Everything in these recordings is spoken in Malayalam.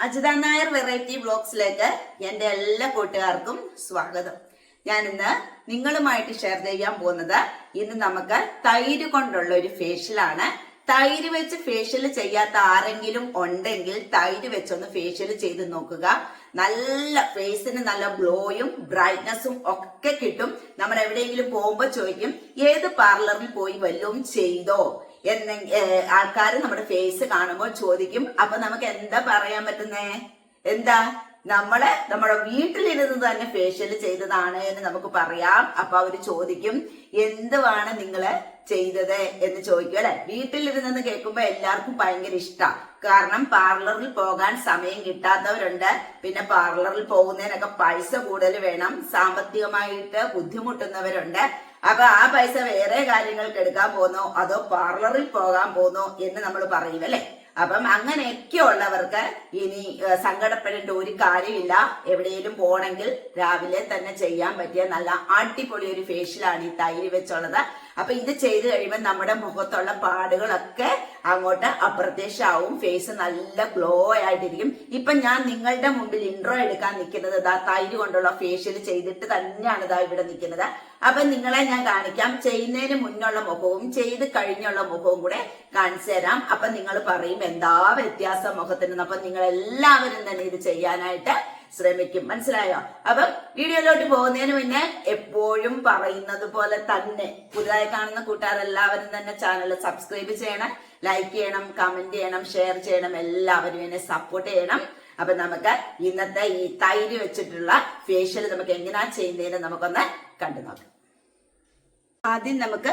അജിത നായർ വെറൈറ്റി ബ്ലോഗ്സിലേക്ക് എന്റെ എല്ലാ കൂട്ടുകാർക്കും സ്വാഗതം. ഞാൻ ഇന്ന് നിങ്ങളുമായിട്ട് ഷെയർ ചെയ്യാൻ പോകുന്നത് ഇന്ന് നമുക്ക് തൈര് കൊണ്ടുള്ള ഒരു ഫേഷ്യലാണ് തൈര് വെച്ച് ഫേഷ്യൽ ചെയ്യാത്ത ആരെങ്കിലും ഉണ്ടെങ്കിൽ തൈര് വെച്ചൊന്ന് ഫേഷ്യൽ ചെയ്ത് നോക്കുക. നല്ല ഫേസിന് നല്ല ഗ്ലോയും ബ്രൈറ്റ്നസും ഒക്കെ കിട്ടും. നമ്മൾ എവിടെയെങ്കിലും പോകുമ്പോൾ ചോദിക്കും ഏത് പാർലറിൽ പോയി വല്ലതും ചെയ്തോ? എന്നെ ആൾക്കാർ നമ്മുടെ ഫേസ് കാണുമ്പോൾ ചോദിക്കും അപ്പൊ നമുക്ക് എന്താ പറയാൻ പറ്റുന്നേ? എന്താ? നമ്മളെ നമ്മുടെ വീട്ടിലിരുന്ന് തന്നെ ഫേഷ്യൽ ചെയ്തതാണ് എന്ന് നമുക്ക് പറയാം. അപ്പൊ അവർ ചോദിക്കും എന്തുവാണ് നിങ്ങൾ ചെയ്തത് എന്ന് ചോദിക്കും അല്ലെ? വീട്ടിലിരുന്നെന്ന് കേൾക്കുമ്പോ എല്ലാവർക്കും ഭയങ്കര ഇഷ്ടമാണ് കാരണം പാർലറിൽ പോകാൻ സമയം കിട്ടാത്തവരുണ്ട്. പിന്നെ പാർലറിൽ പോകുന്നതിനൊക്കെ പൈസ കൂടുതൽ വേണം. സാമ്പത്തികമായിട്ട് ബുദ്ധിമുട്ടുന്നവരുണ്ട്. അപ്പൊ ആ പൈസ വേറെ കാര്യങ്ങൾക്ക് എടുക്കാൻ പോന്നോ? അതോ പാർലറിൽ പോകാൻ പോന്നോ എന്ന് നമ്മൾ പറയും അല്ലെ? അപ്പം അങ്ങനെയൊക്കെ ഉള്ളവർക്ക് ഇനി സങ്കടപ്പെടേണ്ട ഒരു കാര്യമില്ല. എവിടെയെങ്കിലും പോണെങ്കിൽ രാവിലെ തന്നെ ചെയ്യാൻ പറ്റിയ നല്ല അടിപൊളി ഒരു ഫേഷ്യലാണ് ഈ തൈര് വെച്ചുള്ളത്. അപ്പൊ ഇത് ചെയ്ത് കഴിയുമ്പോൾ നമ്മുടെ മുഖത്തുള്ള പാടുകളൊക്കെ അങ്ങോട്ട് അപ്രത്യക്ഷമാവും. ഫേസ് നല്ല ഗ്ലോ ആയിട്ടിരിക്കും. ഇപ്പൊ ഞാൻ നിങ്ങളുടെ മുമ്പിൽ ഇൻട്രോ എടുക്കാൻ നിൽക്കുന്നത് ഇതാ തൈര് കൊണ്ടുള്ള ഫേഷ്യൽ ചെയ്തിട്ട് തന്നെയാണ് ഇതാ ഇവിടെ നിൽക്കുന്നത്. അപ്പൊ നിങ്ങളെ ഞാൻ കാണിക്കാം. ചെയ്യുന്നതിന് മുന്നുള്ള മുഖവും ചെയ്ത് കഴിഞ്ഞുള്ള മുഖവും കൂടെ കാണിച്ചു തരാം. അപ്പൊ നിങ്ങൾ പറയും എന്താ വ്യത്യാസം മുഖത്തിന് അപ്പൊ നിങ്ങൾ എല്ലാവരും തന്നെ ഇത് ചെയ്യാനായിട്ട് ശ്രമിക്കും. മനസ്സിലായോ? അപ്പം വീഡിയോയിലോട്ട് പോകുന്നതിന് മുന്നേ എപ്പോഴും പറയുന്നത് പോലെ തന്നെ പുതുതായി കാണുന്ന കൂട്ടുകാരെല്ലാവരും തന്നെ ചാനൽ സബ്സ്ക്രൈബ് ചെയ്യണം. ലൈക്ക് ചെയ്യണം കമന്റ് ചെയ്യണം ഷെയർ ചെയ്യണം എല്ലാവരും എന്നെ സപ്പോർട്ട് ചെയ്യണം. അപ്പൊ നമുക്ക് ഇന്നത്തെ ഈ തൈര് വെച്ചിട്ടുള്ള ഫേഷ്യൽ നമുക്ക് എങ്ങനെയാ ചെയ്യുന്നതെന്ന് നമുക്കൊന്ന് കണ്ടു നോക്കാം. ആദ്യം നമുക്ക്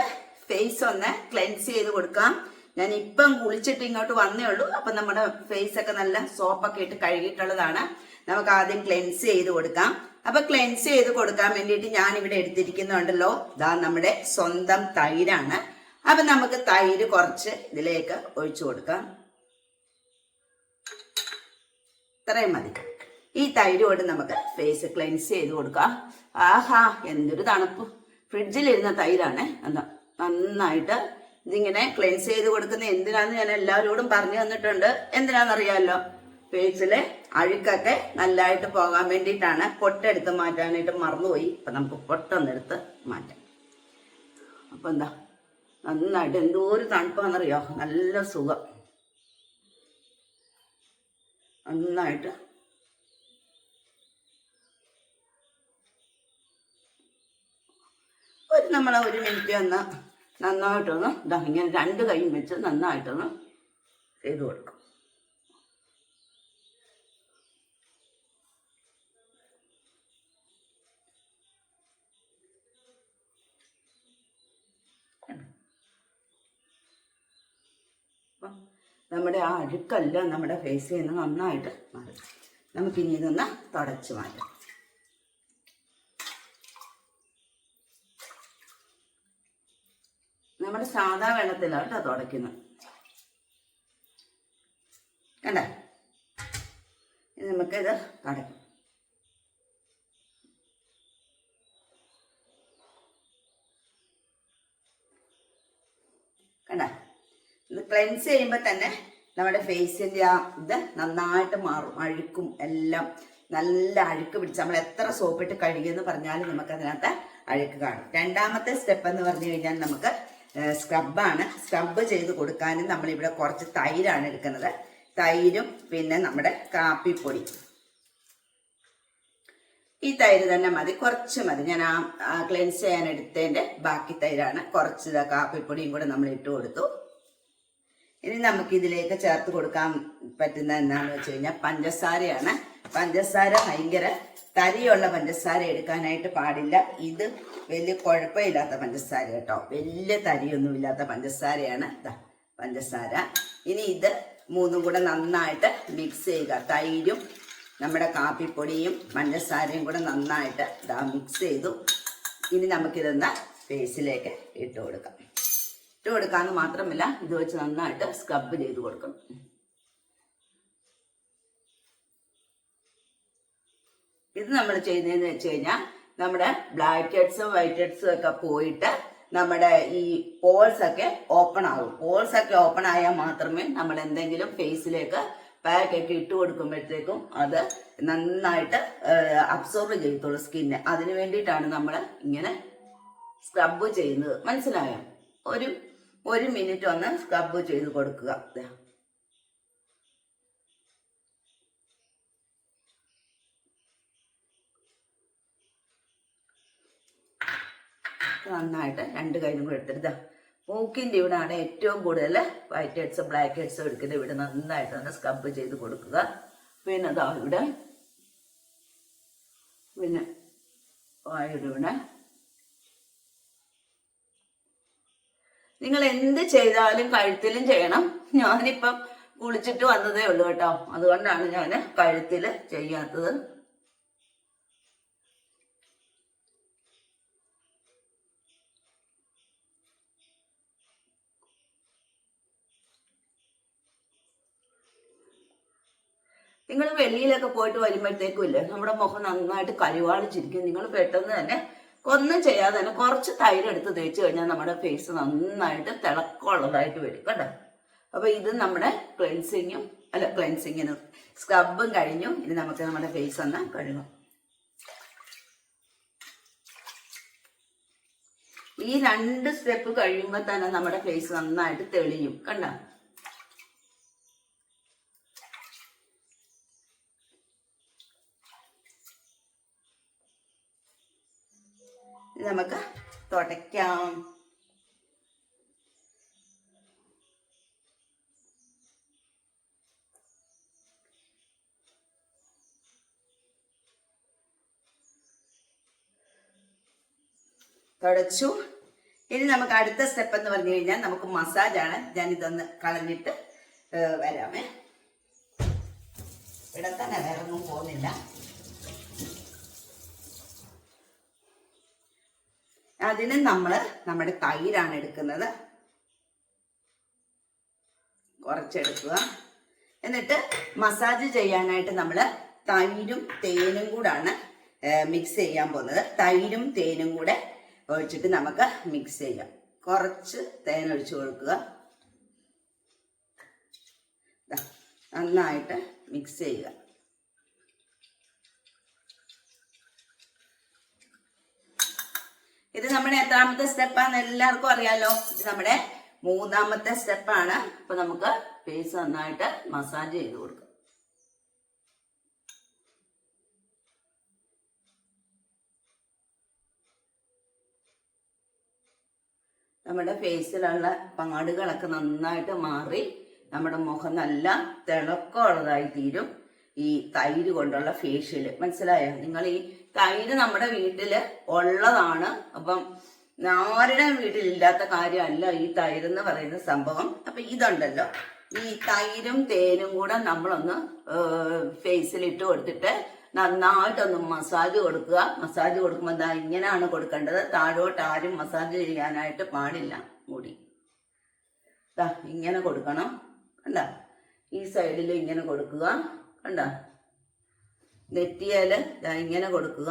ഫേസ് ഒന്ന് ക്ലെൻസ് ചെയ്ത് കൊടുക്കാം. ഞാൻ ഇപ്പം കുളിച്ചിട്ട് ഇങ്ങോട്ട് വന്നേ ഉള്ളൂ. അപ്പൊ നമ്മുടെ ഫേസ് ഒക്കെ നല്ല സോപ്പൊക്കെ ഇട്ട് കഴുകിയിട്ടുള്ളതാണ്. നമുക്ക് ആദ്യം ക്ലെൻസ് ചെയ്ത് കൊടുക്കാം. അപ്പൊ ക്ലെൻസ് ചെയ്ത് കൊടുക്കാൻ വേണ്ടിയിട്ട് ഞാൻ ഇവിടെ എടുത്തിരിക്കുന്നുണ്ടല്ലോ. ഇതാ നമ്മുടെ സ്വന്തം തൈരാണ്. അപ്പൊ നമുക്ക് തൈര് കുറച്ച് ഇതിലേക്ക് ഒഴിച്ചു കൊടുക്കാം. ഇത്രയും മതി. ഈ തൈര് കൊണ്ട് നമുക്ക് ഫേസ് ക്ലെൻസ് ചെയ്ത് കൊടുക്കാം. ആഹാ എന്തൊരു തണുപ്പ്. ഫ്രിഡ്ജിലിരുന്ന തൈരാണ്. എന്താ നന്നായിട്ട് ഇതിങ്ങനെ ക്ലെൻസ് ചെയ്ത് കൊടുക്കുന്ന എന്തിനാന്ന് ഞാൻ എല്ലാവരോടും പറഞ്ഞു തന്നിട്ടുണ്ട്. എന്തിനാണെന്നറിയാമല്ലോ ഫേസിലെ അഴുക്കൊക്കെ നല്ലതായിട്ട് പോകാൻ വേണ്ടിയിട്ടാണ്. പൊട്ടെടുത്ത് മാറ്റാനായിട്ട് മറന്നുപോയി. അപ്പൊ നമുക്ക് പൊട്ടൊന്നെടുത്ത് മാറ്റാം. അപ്പൊ എന്താ? നന്നായിട്ട് എന്തോ ഒരു തണുപ്പാണെന്നറിയോ? നല്ല സുഖം. നന്നായിട്ട്. ഒരു നമ്മൾ ഒരു മിനിറ്റ് ഒന്ന് നന്നായിട്ടൊന്ന് ഇതാ ഇങ്ങനെ രണ്ട് കൈയും വെച്ച് നന്നായിട്ടൊന്ന് ചെയ്ത് കൊടുക്കും അപ്പം നമ്മുടെ ആ അഴുക്കെല്ലാം നമ്മുടെ ഫേസിൽ നിന്ന് നന്നായിട്ട് മാറും. നമുക്കിനി ഇതൊന്ന് തുടച്ച് മാറ്റാം. നമ്മുടെ സാധാ വെള്ളത്തിലാണ് കേട്ടോ തുടയ്ക്കുന്നത്. കണ്ട? ഇനി നമുക്കിത് തുടയ്ക്കാം കണ്ട ഇത് ക്ലെൻസ് ചെയ്യുമ്പോൾ തന്നെ നമ്മുടെ ഫേസിന്റെ ആ ഇത് നന്നായിട്ട് മാറും അഴുക്കും എല്ലാം. നല്ല അഴുക്ക് പിടിച്ച് നമ്മൾ എത്ര സോപ്പിട്ട് കഴുകിയെന്ന് പറഞ്ഞാലും നമുക്ക് അതിനകത്ത് അഴുക്ക് കാണും. രണ്ടാമത്തെ സ്റ്റെപ്പ് എന്ന് പറഞ്ഞു കഴിഞ്ഞാൽ നമുക്ക് സ്ക്രബാണ് സ്ക്രബ് ചെയ്ത് കൊടുക്കാനും നമ്മളിവിടെ കുറച്ച് തൈരാണ് എടുക്കുന്നത്. തൈരും പിന്നെ നമ്മുടെ കാപ്പിപ്പൊടി. ഈ തൈര് തന്നെ മതി കുറച്ച് മതി. ഞാൻ ആ ക്ലെൻസ് ചെയ്യാൻ എടുത്തതിന്റെ ബാക്കി തൈരാണ്. കുറച്ച് കാപ്പിപ്പൊടിയും കൂടെ നമ്മൾ ഇട്ട് കൊടുത്തു. ഇനി നമുക്ക് ഇതിലേക്ക് ചേർത്ത് കൊടുക്കാൻ പറ്റുന്ന എന്താണെന്ന് വെച്ച് കഴിഞ്ഞാൽ പഞ്ചസാരയാണ്. പഞ്ചസാര ഭയങ്കര തരിയുള്ള പഞ്ചസാര എടുക്കാനായിട്ട് പാടില്ല. ഇത് വലിയ കുഴപ്പമില്ലാത്ത പഞ്ചസാര കേട്ടോ. വലിയ തരിയൊന്നും ഇല്ലാത്ത പഞ്ചസാരയാണ്. പഞ്ചസാര. ഇനി ഇത് മൂന്നും കൂടെ നന്നായിട്ട് മിക്സ് ചെയ്യുക. തൈരും നമ്മുടെ കാപ്പിപ്പൊടിയും പഞ്ചസാരയും കൂടെ നന്നായിട്ട് ഇതാ മിക്സ് ചെയ്തു. ഇനി നമുക്കിതൊന്ന് ഫേസിലേക്ക് ഇട്ട് കൊടുക്കാം. ഇട്ട് കൊടുക്കാന്ന് മാത്രമല്ല ഇത് വെച്ച് നന്നായിട്ട് സ്ക്രബ് ചെയ്ത് കൊടുക്കണം. ഇത് നമ്മൾ ചെയ്യുന്നതെന്ന് വെച്ച് കഴിഞ്ഞാൽ നമ്മുടെ ബ്ലാക്ക് ഹെഡ്സും വൈറ്റ് ഹെഡ്സും ഒക്കെ പോയിട്ട് നമ്മുടെ ഈ പോൾസ് ഒക്കെ ഓപ്പൺ ആകും പോൾസ് ഒക്കെ ഓപ്പൺ ആയാൽ മാത്രമേ നമ്മൾ എന്തെങ്കിലും ഫേസിലേക്ക് പാക്കൊക്കെ ഇട്ട് കൊടുക്കുമ്പോഴത്തേക്കും അത് നന്നായിട്ട് അബ്സോർബ് ചെയ്യത്തുള്ളൂ സ്കിന്നെ അതിന് വേണ്ടിയിട്ടാണ് നമ്മൾ ഇങ്ങനെ സ്ക്രബ് ചെയ്യുന്നത്. മനസ്സിലായോ? ഒരു ഒരു മിനിറ്റ് ഒന്ന് സ്ക്രബ് ചെയ്ത് കൊടുക്കുക. നന്നായിട്ട് രണ്ട് കൈയും കൂടെ ദാ. മൂക്കിന്റെ ആണ് ഏറ്റവും കൂടുതൽ വൈറ്റ് ഹെഡ്സ് ബ്ലാക്ക് ഹെഡ്സ് എടുക്കുന്നത്. ഇവിടെ നന്നായിട്ട് ഒന്ന് സ്ക്രബ് ചെയ്ത് കൊടുക്കുക. പിന്നെ ഇതാ ഇവിടെ. പിന്നെ ഇവിടെ. നിങ്ങൾ എന്ത് ചെയ്താലും കഴുത്തിലും ചെയ്യണം. ഞാനിപ്പം കുളിച്ചിട്ട് വന്നതേ ഉള്ളൂ കേട്ടോ. അതുകൊണ്ടാണ് ഞാൻ കഴുത്തിൽ ചെയ്യാത്തത്. നിങ്ങൾ വെളിയിലൊക്കെ പോയിട്ട് വരുമ്പോഴത്തേക്കും ഇല്ലേ നമ്മുടെ മുഖം നന്നായിട്ട് കരുവാളിച്ചിരിക്കും നിങ്ങൾ പെട്ടെന്ന് തന്നെ ഒന്നും ചെയ്യാതെ തന്നെ കുറച്ച് തൈര് എടുത്ത് തേച്ച് കഴിഞ്ഞാൽ നമ്മുടെ ഫേസ് നന്നായിട്ട് തിളക്കമുള്ളതായിട്ട് വരും കേട്ടോ. അപ്പൊ ഇത് നമ്മുടെ ക്ലെൻസിങ്ങും അല്ല ക്ലെൻസിങ്ങിനും സ്ക്രബും കഴിഞ്ഞു. ഇനി നമുക്ക് നമ്മുടെ ഫേസ് ഒന്ന് കഴുകാം. ഈ രണ്ട് സ്റ്റെപ്പ് കഴിയുമ്പോൾ തന്നെ നമ്മുടെ ഫേസ് നന്നായിട്ട് തെളിയും കണ്ടോ? നമുക്ക് തുടയ്ക്കാം. തുടച്ചു. ഇനി നമുക്ക് അടുത്ത സ്റ്റെപ്പ് എന്ന് പറഞ്ഞു കഴിഞ്ഞാൽ നമുക്ക് മസാജാണ് ഞാൻ ഇതൊന്ന് കളഞ്ഞിട്ട് വരാമേ. ഇവിടെ തന്നെ വേറെ ഒന്നും പോകുന്നില്ല. അതിന് നമ്മൾ നമ്മുടെ തൈരാണ് എടുക്കുന്നത്. കുറച്ചെടുക്കുക. എന്നിട്ട് മസാജ് ചെയ്യാനായിട്ട് നമ്മൾ തൈരും തേനും കൂടാണ് മിക്സ് ചെയ്യാൻ പോകുന്നത്. തൈരും തേനും കൂടെ ഒഴിച്ചിട്ട് നമുക്ക് മിക്സ് ചെയ്യാം. കുറച്ച് തേൻ ഒഴിച്ചു കൊടുക്കുക. നന്നായിട്ട് മിക്സ് ചെയ്യുക. ഇത് നമ്മുടെ എത്രാമത്തെ സ്റ്റെപ്പാന്ന് എല്ലാവർക്കും അറിയാലോ. ഇത് നമ്മുടെ മൂന്നാമത്തെ സ്റ്റെപ്പാണ് അപ്പൊ നമുക്ക് ഫേസ് നന്നായിട്ട് മസാജ് ചെയ്ത് കൊടുക്കാം. നമ്മുടെ ഫേസിലുള്ള പാടുകളൊക്കെ നന്നായിട്ട് മാറി നമ്മുടെ മുഖം നല്ല തിളക്കമുള്ളതായി തീരും. ഈ തൈര് കൊണ്ടുള്ള ഫേഷ്യൽ മനസ്സിലായോ? നിങ്ങൾ ഈ തൈര് നമ്മുടെ വീട്ടിൽ ഉള്ളതാണ്. അപ്പം ആരുടെ വീട്ടിലില്ലാത്ത കാര്യമല്ല ഈ തൈര് എന്ന് പറയുന്ന സംഭവം. അപ്പൊ ഇതുണ്ടല്ലോ. ഈ തൈരും തേനും കൂടെ നമ്മളൊന്ന് ഫേസിൽ ഇട്ട് കൊടുത്തിട്ട് നന്നായിട്ടൊന്ന് മസാജ് കൊടുക്കുക. മസാജ് കൊടുക്കുമ്പോൾ ദാ ഇങ്ങനെയാണ് കൊടുക്കേണ്ടത്. താഴോട്ട് ആരും മസാജ് ചെയ്യാനായിട്ട് പാടില്ല. മുടി. ദാ ഇങ്ങനെ കൊടുക്കണം. കണ്ട? ഈ സൈഡിൽ ഇങ്ങനെ കൊടുക്കുക. കണ്ട? നെറ്റിയാൽ ഇതാ ഇങ്ങനെ കൊടുക്കുക.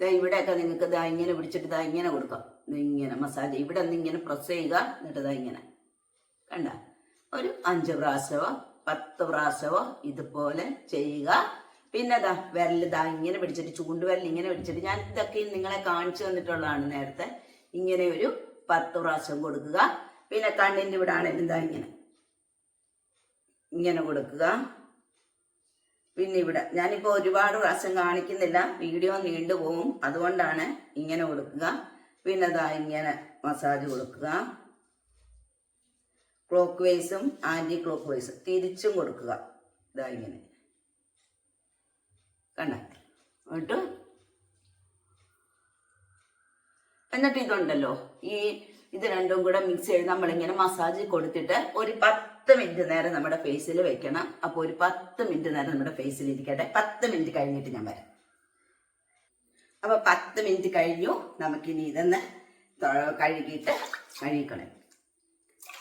ഇതാ ഇവിടെയൊക്കെ നിങ്ങൾക്ക് ഇതാ ഇങ്ങനെ പിടിച്ചിട്ട് ഇതാ ഇങ്ങനെ കൊടുക്കാം. ഇങ്ങനെ മസാജ്. ഇവിടെ നിന്ന് ഇങ്ങനെ പ്രസ് ചെയ്യുക. എന്നിട്ട് ഇതാ ഇങ്ങനെ. കണ്ട? ഒരു അഞ്ച് പ്രാവശ്യമോ പത്ത് പ്രാവശ്യമോ ഇതുപോലെ ചെയ്യുക. പിന്നെ ഇതാ വിരൽ ഇതാ ഇങ്ങനെ പിടിച്ചിട്ട് ചൂണ്ടുവിരൽ ഇങ്ങനെ പിടിച്ചിട്ട് ഞാൻ ഇതൊക്കെ നിങ്ങളെ കാണിച്ചു തന്നിട്ടുള്ളതാണ് നേരത്തെ. ഇങ്ങനെ ഒരു പത്ത് പ്രാവശ്യം കൊടുക്കുക. പിന്നെ കണ്ണിന്റെ ഇവിടെ ആണെങ്കിലും ഇതാ ഇങ്ങനെ. ഇങ്ങനെ കൊടുക്കുക. പിന്നെ ഇവിടെ ഞാനിപ്പോൾ ഒരുപാട് പ്രാവശ്യം കാണിക്കുന്നില്ല. വീഡിയോ നീണ്ടു പോകും അതുകൊണ്ടാണ് ഇങ്ങനെ കൊടുക്കുക. പിന്നെ ദാ ഇങ്ങനെ മസാജ് കൊടുക്കുക. ക്ലോക്ക് വൈസും ആന്റി ക്ലോക്ക് വൈസും തിരിച്ചും കൊടുക്കുക. ഇതാ ഇങ്ങനെ. കണ്ട? എന്നിട്ട് ഇതുണ്ടല്ലോ. ഈ ഇത് രണ്ടും കൂടെ മിക്സ് ചെയ്ത് നമ്മളിങ്ങനെ മസാജ് കൊടുത്തിട്ട് ഒരു പത്ത് മിനിറ്റ് നേരം നമ്മുടെ ഫേസിൽ വെക്കണം. അപ്പോൾ ഒരു പത്ത് മിനിറ്റ് നേരം നമ്മുടെ ഫേസിൽ ഇരിക്കട്ടെ. പത്ത് മിനിറ്റ് കഴിഞ്ഞിട്ട് ഞാൻ വരാം. അപ്പൊ പത്ത് മിനിറ്റ് കഴിഞ്ഞു. നമുക്കിനി ഇതൊന്ന് കഴുകിയിട്ട് കഴുകിക്കളയും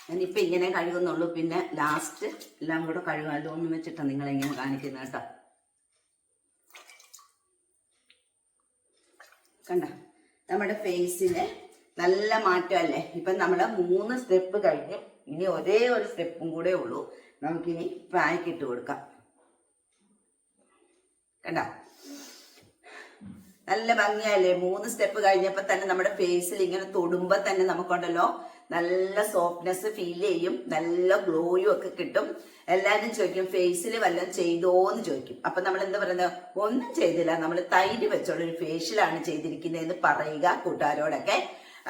ഞാനിപ്പോൾ ഇങ്ങനെ കഴുകുന്നുള്ളൂ. പിന്നെ ലാസ്റ്റ് എല്ലാം കൂടെ കഴുകാമല്ലോ എന്ന് വെച്ചിട്ടാണ് നിങ്ങളെങ്ങനെ കാണിക്കുന്നത് കേട്ടോ. കണ്ട? നമ്മുടെ ഫേസിന് നല്ല മാറ്റമല്ലേ? ഇപ്പം നമ്മൾ മൂന്ന് സ്റ്റെപ്പ് കഴിഞ്ഞ് ഇനി ഒരേ ഒരു സ്റ്റെപ്പും കൂടെ ഉള്ളൂ. നമുക്കിനി പാക്ക് ഇട്ട് കൊടുക്കാം. കണ്ട? നല്ല ഭംഗിയല്ലേ മൂന്ന് സ്റ്റെപ്പ് കഴിഞ്ഞപ്പോൾ തന്നെ നമ്മുടെ ഫേസിൽ ഇങ്ങനെ തൊടുമ്പോൾ തന്നെ നമുക്കുണ്ടല്ലോ നല്ല സോഫ്റ്റ്നെസ് ഫീൽ ചെയ്യും. നല്ല ഗ്ലോയും ഒക്കെ കിട്ടും. എല്ലാവരും ചോദിക്കും ഫേസിൽ വല്ലതും ചെയ്തോന്ന് ചോദിക്കും. അപ്പൊ നമ്മൾ എന്താ പറയുന്നത്? ഒന്നും ചെയ്തില്ല. നമ്മൾ തൈര് വെച്ചുള്ള ഒരു ഫേഷ്യലാണ് ചെയ്തിരിക്കുന്നതെന്ന് പറയുക കൂട്ടുകാരോടൊക്കെ.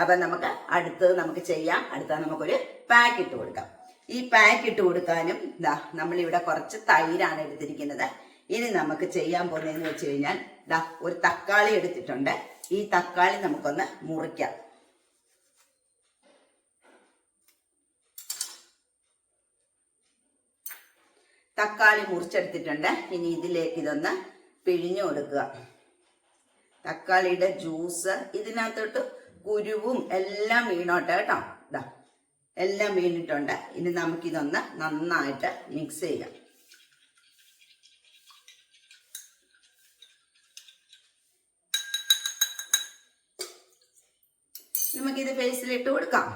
അപ്പൊ നമുക്ക് അടുത്തത് നമുക്ക് ചെയ്യാം. അടുത്തത് നമുക്കൊരു പാക്ക് ഇട്ട് കൊടുക്കാം. ഈ പാക്ക് ഇട്ട് കൊടുക്കാനും ഇതാ നമ്മളിവിടെ കുറച്ച് തൈരാണ് എടുത്തിരിക്കുന്നത്. ഇനി നമുക്ക് ചെയ്യാൻ പോകുന്നതെന്ന് വെച്ച് കഴിഞ്ഞാൽ ഇതാ ഒരു തക്കാളി എടുത്തിട്ടുണ്ട്. ഈ തക്കാളി നമുക്കൊന്ന് മുറിക്കാം. തക്കാളി മുറിച്ചെടുത്തിട്ടുണ്ട്. ഇനി ഇതിലേക്ക് ഇതൊന്ന് പിഴിഞ്ഞു കൊടുക്കുക. തക്കാളിയുടെ ജ്യൂസ് ഇതിനകത്തോട്ട് കുരുവും എല്ലാം വീണോട്ടെ കേട്ടോ. ഇതാ എല്ലാം വീണിട്ടുണ്ട്. ഇനി നമുക്കിതൊന്ന് നന്നായിട്ട് മിക്സ് ചെയ്യാം. നമുക്കിത് ഫേസിലിട്ട് കൊടുക്കാം.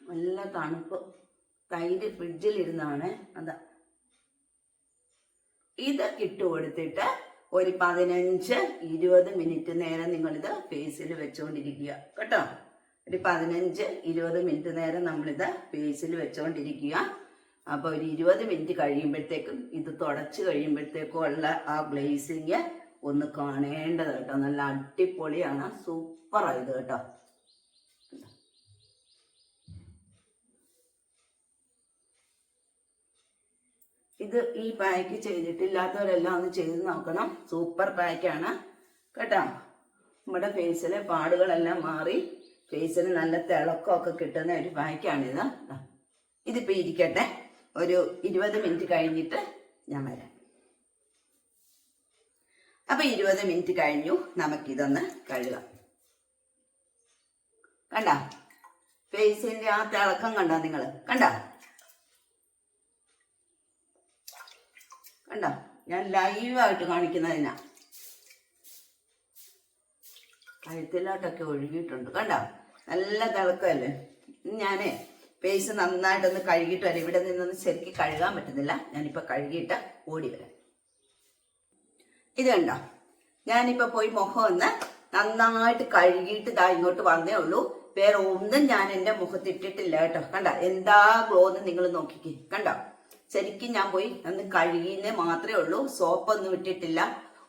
നല്ല തണുപ്പ്. തൈര് ഫ്രിഡ്ജിലിരുന്നാണ് അതാ. ഇതൊക്കെ ഇട്ട് കൊടുത്തിട്ട് ഒരു പതിനഞ്ച് ഇരുപത് മിനിറ്റ് നേരം നിങ്ങളിത് ഫേസിൽ വെച്ചുകൊണ്ടിരിക്കുക കേട്ടോ? ഒരു പതിനഞ്ച് ഇരുപത് മിനിറ്റ് നേരം നമ്മളിത് ഫേസിൽ വെച്ചുകൊണ്ടിരിക്കുക അപ്പോൾ ഒരു ഇരുപത് മിനിറ്റ് കഴിയുമ്പോഴത്തേക്കും ഇത് തുടച്ച് കഴിയുമ്പോഴത്തേക്കും ഉള്ള ആ ഗ്ലേസിങ് ഒന്ന് കാണേണ്ടത് കേട്ടോ. നല്ല അടിപൊളിയാണ്. സൂപ്പറായത് കേട്ടോ. ഇത് ഈ പാക്ക് ചെയ്തിട്ടില്ലാത്തവരെല്ലാം ഒന്ന് ചെയ്ത് നോക്കണം. സൂപ്പർ പാക്കാണ് കേട്ടോ? നമ്മുടെ ഫേസിലെ പാടുകളെല്ലാം മാറി. ഫേസിന് നല്ല തിളക്കമൊക്കെ കിട്ടുന്ന ഒരു പാക്കാണിത് ദാ. ഇതിപ്പോ ഇരിക്കട്ടെ. ഒരു ഇരുപത് മിനിറ്റ് കഴിഞ്ഞിട്ട് ഞാൻ വരാം. അപ്പൊ ഇരുപത് മിനിറ്റ് കഴിഞ്ഞു. നമുക്കിതൊന്ന് കഴുകാം. കണ്ട? ഫേസിന്റെ ആ തിളക്കം കണ്ടോ നിങ്ങൾ കണ്ട? കണ്ടോ? ഞാൻ ലൈവായിട്ട് കാണിക്കുന്നതിനാ. കഴുത്തിലോട്ടൊക്കെ ഒഴുകിയിട്ടുണ്ട്. കണ്ടോ? നല്ല തിളക്കമല്ലേ? ഞാനേ പേസ് നന്നായിട്ടൊന്ന് കഴുകിയിട്ട് വരാം. ഇവിടെ നിന്നൊന്ന് ശരിക്കും കഴുകാൻ പറ്റുന്നില്ല. ഞാനിപ്പോൾ കഴുകിയിട്ട് ഓടി വരാം. ഇത് കണ്ടോ? ഞാനിപ്പോൾ പോയി മുഖം ഒന്ന് നന്നായിട്ട് കഴുകിയിട്ട് ഇതാ ഇങ്ങോട്ട് വന്നേ ഉള്ളൂ. വേറെ ഒന്നും ഞാൻ എന്റെ മുഖത്തിട്ടിട്ടില്ല കേട്ടോ. കണ്ട? എന്താ ഗ്ലോ എന്ന് നിങ്ങൾ നോക്കിക്കേ. കണ്ടോ? ശരിക്കും ഞാൻ പോയി ഒന്ന് കഴുകിയെന്നേ മാത്രമേ ഉള്ളൂ. സോപ്പൊന്നും ഇട്ടിട്ടില്ല.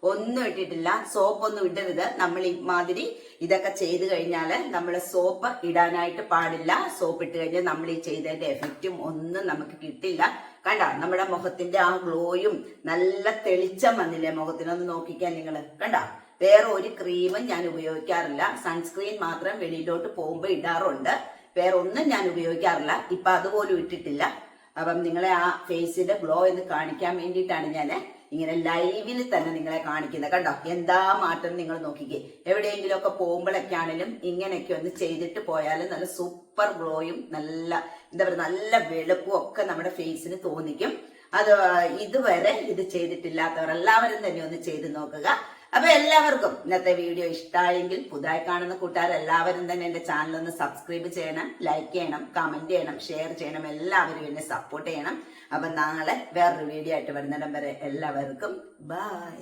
ഒന്നും ഇട്ടിട്ടില്ല. സോപ്പൊന്നും ഇടരുത്. നമ്മൾ ഇമാതിരി ഇതൊക്കെ ചെയ്ത് കഴിഞ്ഞാൽ നമ്മൾ സോപ്പ് ഇടാനായിട്ട് പാടില്ല. സോപ്പ് ഇട്ട് കഴിഞ്ഞാൽ നമ്മൾ ഈ ചെയ്തതിന്റെ എഫക്റ്റും ഒന്നും നമുക്ക് കിട്ടില്ല. കണ്ട? നമ്മുടെ മുഖത്തിന്റെ ആ ഗ്ലോയും നല്ല തെളിച്ചം വന്നില്ലേ മുഖത്തിനൊന്ന് നോക്കിക്കാൻ നിങ്ങൾ കണ്ട? വേറെ ഒരു ക്രീമും ഞാൻ ഉപയോഗിക്കാറില്ല. സൺസ്ക്രീൻ മാത്രം വെളിയിലോട്ട് പോകുമ്പോൾ ഇടാറുണ്ട്. വേറെ ഒന്നും ഞാൻ ഉപയോഗിക്കാറില്ല. ഇപ്പൊ അതുപോലും ഇട്ടിട്ടില്ല. അപ്പം നിങ്ങളെ ആ ഫേസിന്റെ ഗ്ലോ എന്ന് കാണിക്കാൻ വേണ്ടിയിട്ടാണ് ഞാൻ ഇങ്ങനെ ലൈവിൽ തന്നെ നിങ്ങളെ കാണിക്കുന്നത് കണ്ടോ? എന്താ മാറ്റം നിങ്ങൾ നോക്കിക്കേ. എവിടെയെങ്കിലും ഒക്കെ പോകുമ്പോഴൊക്കെ ആണെങ്കിലും ഇങ്ങനെയൊക്കെ ഒന്ന് ചെയ്തിട്ട് പോയാൽ നല്ല സൂപ്പർ ഗ്ലോയും നല്ല എന്താ പറയുക നല്ല വെളുപ്പും ഒക്കെ നമ്മുടെ ഫേസിന് തോന്നിക്കും. അത് ഇതുവരെ ഇത് ചെയ്തിട്ടില്ലാത്തവർ എല്ലാവരും തന്നെ ഒന്ന് ചെയ്ത് നോക്കുക. അപ്പൊ എല്ലാവർക്കും ഇന്നത്തെ വീഡിയോ ഇഷ്ടമായെങ്കിൽ പുതുതായി കാണുന്ന കൂട്ടുകാർ എല്ലാവരും തന്നെ എന്റെ ചാനൽ ഒന്ന് സബ്സ്ക്രൈബ് ചെയ്യണം ലൈക്ക് ചെയ്യണം കമന്റ് ചെയ്യണം ഷെയർ ചെയ്യണം എല്ലാവരും എന്നെ സപ്പോർട്ട് ചെയ്യണം. അപ്പൊ നാളെ വേറൊരു വീഡിയോ ആയിട്ട് വരുന്നിടം വരെ എല്ലാവർക്കും ബൈ